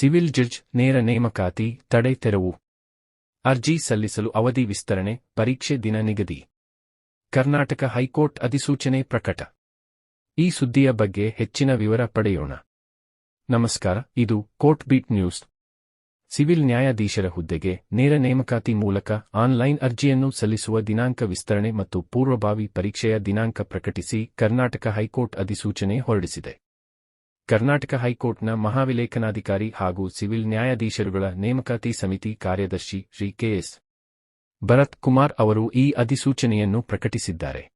Civil judge ನೇರ ನೇಮಕಾತಿ ತಡೆ ತೆರವು. ಅರ್ಜಿ ಸಲ್ಲಿಸಲು ಅವಧಿ ವಿಸ್ತರಣೆ, ಪರೀಕ್ಷೆ ದಿನ ನಿಗದಿ. ಕರ್ನಾಟಕ ಹೈಕೋರ್ಟ್ ಅಧಿಸೂಚನೆ ಪ್ರಕಟ. ಈ ಸುದ್ದಿಯ ಬಗ್ಗೆ ಹೆಚ್ಚಿನ ವಿವರ ಪಡೆಯೋಣ. ನಮಸ್ಕಾರ, ಇದು ಕೋರ್ಟ್ ಬೀಟ್ ನ್ಯೂಸ್. ಸಿವಿಲ್ ನ್ಯಾಯಾಧೀಶರ ಹುದ್ದೆಗೆ ನೇರ ನೇಮಕಾತಿ ಮೂಲಕ ಆನ್ಲೈನ್ ಅರ್ಜಿಯನ್ನು ಸಲ್ಲಿಸುವ ದಿನಾಂಕ ವಿಸ್ತರಣೆ ಮತ್ತು ಪೂರ್ವಭಾವಿ ಪರೀಕ್ಷೆಯ ದಿನಾಂಕ ಪ್ರಕಟಿಸಿ ಕರ್ನಾಟಕ ಹೈಕೋರ್ಟ್ ಅಧಿಸೂಚನೆ ಹೊರಡಿಸಿದೆ. ಕರ್ನಾಟಕ ಹೈಕೋರ್ಟ್ನ ಮಹಾವಿಲೇಖನಾಧಿಕಾರಿ ಹಾಗೂ ಸಿವಿಲ್ ನ್ಯಾಯಾಧೀಶರುಗಳ ನೇಮಕಾತಿ ಸಮಿತಿ ಕಾರ್ಯದರ್ಶಿ ಶ್ರೀ ಕೆಎಸ್. ಭರತ್ ಕುಮಾರ್ ಅವರು ಈ ಅಧಿಸೂಚನೆಯನ್ನು ಪ್ರಕಟಿಸಿದ್ದಾರೆ.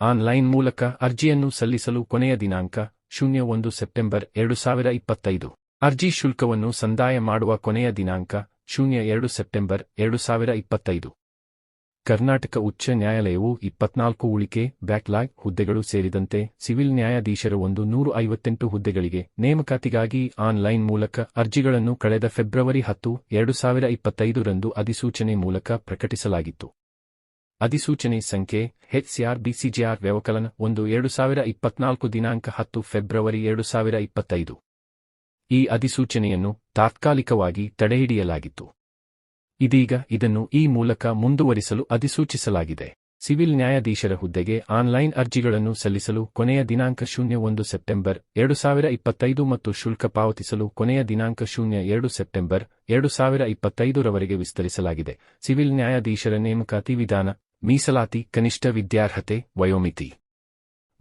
ಆನ್ಲೈನ್ ಮೂಲಕ ಅರ್ಜಿಯನ್ನು ಸಲ್ಲಿಸಲು ಕೊನೆಯ ದಿನಾಂಕ ಶೂನ್ಯ ಒಂದು ಸೆಪ್ಟೆಂಬರ್ ಎರಡು ಸಾವಿರ ಇಪ್ಪತ್ತೈದು. ಅರ್ಜಿ ಶುಲ್ಕವನ್ನು ಸಂದಾಯ ಮಾಡುವ ಕೊನೆಯ ದಿನಾಂಕ ಶೂನ್ಯ ಎರಡು ಸೆಪ್ಟೆಂಬರ್ ಎರಡು ಸಾವಿರ ಇಪ್ಪತ್ತೈದು. ಕರ್ನಾಟಕ ಉಚ್ಚ ನ್ಯಾಯಾಲಯವು ಇಪ್ಪತ್ನಾಲ್ಕು ಉಳಿಕೆ, ಬ್ಯಾಕ್ಲಾಗ್, ಹುದ್ದೆಗಳು ಸೇರಿದಂತೆ ಸಿವಿಲ್ ನ್ಯಾಯಾಧೀಶರ ಒಂದು ನೂರು ಐವತ್ತೆಂಟು ಹುದ್ದೆಗಳಿಗೆ ನೇಮಕಾತಿಗಾಗಿ ಆನ್ಲೈನ್ ಮೂಲಕ ಅರ್ಜಿಗಳನ್ನು ಕಳೆದ ಫೆಬ್ರವರಿ ಹತ್ತು, ಎರಡು ಸಾವಿರ ಇಪ್ಪತ್ತೈದರಂದು ಅಧಿಸೂಚನೆ ಮೂಲಕ ಪ್ರಕಟಿಸಲಾಗಿತ್ತು. ಅಧಿಸೂಚನೆ ಸಂಖ್ಯೆ ಹೆಚ್ಸಿಆರ್ ಬಿಸಿಜಿಆರ್ ವ್ಯವಕಲನ ಒಂದು, ಎರಡು ಸಾವಿರ ಇಪ್ಪತ್ನಾಲ್ಕು ದಿನಾಂಕ ಹತ್ತು ಫೆಬ್ರವರಿ ಎರಡು ಸಾವಿರ ಇಪ್ಪತ್ತೈದು. ಈ ಅಧಿಸೂಚನೆಯನ್ನು ತಾತ್ಕಾಲಿಕವಾಗಿ ತಡೆಹಿಡಿಯಲಾಗಿತ್ತು. ಇದೀಗ ಇದನ್ನು ಈ ಮೂಲಕ ಮುಂದುವರಿಸಲು ಅಧಿಸೂಚಿಸಲಾಗಿದೆ. ಸಿವಿಲ್ ನ್ಯಾಯಾಧೀಶರ ಹುದ್ದೆಗೆ ಆನ್ಲೈನ್ ಅರ್ಜಿಗಳನ್ನು ಸಲ್ಲಿಸಲು ಕೊನೆಯ ದಿನಾಂಕ ಶೂನ್ಯ ಒಂದು ಸೆಪ್ಟೆಂಬರ್ ಎರಡು ಸಾವಿರ ಇಪ್ಪತ್ತೈದು ಮತ್ತು ಶುಲ್ಕ ಪಾವತಿಸಲು ಕೊನೆಯ ದಿನಾಂಕ ಶೂನ್ಯ ಎರಡು ಸೆಪ್ಟೆಂಬರ್ ಎರಡು ಸಾವಿರ ಇಪ್ಪತ್ತೈದರವರೆಗೆ ವಿಸ್ತರಿಸಲಾಗಿದೆ. ಸಿವಿಲ್ ನ್ಯಾಯಾಧೀಶರ ನೇಮಕಾತಿ ವಿಧಾನ, ಮೀಸಲಾತಿ, ಕನಿಷ್ಠ ವಿದ್ಯಾರ್ಹತೆ, ವಯೋಮಿತಿ.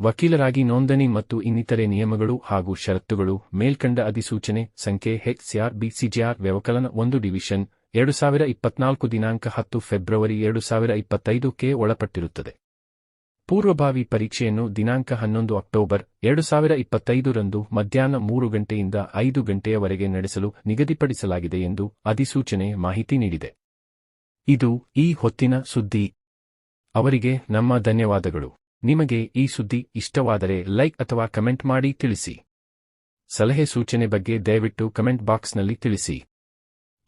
ವಕೀಲರಾಗಿ ನೋಂದಣಿ ಮತ್ತು ಇನ್ನಿತರೆ ನಿಯಮಗಳು ಹಾಗೂ ಷರತ್ತುಗಳು, ಮೇಲ್ಕಂಡ ಅಧಿಸೂಚನೆ, ಸಂಖ್ಯೆ ಹೆಚ್ಸಿಆರ್ ಬಿಸಿಜಿಆರ್ ವ್ಯವಕಲನ ಒಂದು ಡಿವಿಷನ್ ಎರಡು ಸಾವಿರ ಇಪ್ಪತ್ನಾಲ್ಕು ದಿನಾಂಕ ಹತ್ತು ಫೆಬ್ರವರಿ ಎರಡು ಸಾವಿರ ಇಪ್ಪತ್ತೈದಕ್ಕೆ ಒಳಪಟ್ಟಿರುತ್ತದೆ. ಪೂರ್ವಭಾವಿ ಪರೀಕ್ಷೆಯನ್ನು ದಿನಾಂಕ ಹನ್ನೊಂದು ಅಕ್ಟೋಬರ್ ಎರಡು ಸಾವಿರ ಇಪ್ಪತ್ತೈದರಂದು ಮಧ್ಯಾಹ್ನ ಮೂರು ಗಂಟೆಯಿಂದ ಐದು ಗಂಟೆಯವರೆಗೆ ನಡೆಸಲು ನಿಗದಿಪಡಿಸಲಾಗಿದೆ ಎಂದು ಅಧಿಸೂಚನೆ ಮಾಹಿತಿ ನೀಡಿದೆ. ಇದು ಈ ಹೊತ್ತಿನ ಸುದ್ದಿ. ಅವರಿಗೆ ನಮ್ಮ ಧನ್ಯವಾದಗಳು. ನಿಮಗೆ ಈ ಸುದ್ದಿ ಇಷ್ಟವಾದರೆ ಲೈಕ್ ಅಥವಾ ಕಮೆಂಟ್ ಮಾಡಿ ತಿಳಿಸಿ. ಸಲಹೆ ಸೂಚನೆ ಬಗ್ಗೆ ದಯವಿಟ್ಟು ಕಮೆಂಟ್ ಬಾಕ್ಸ್ನಲ್ಲಿ ತಿಳಿಸಿ.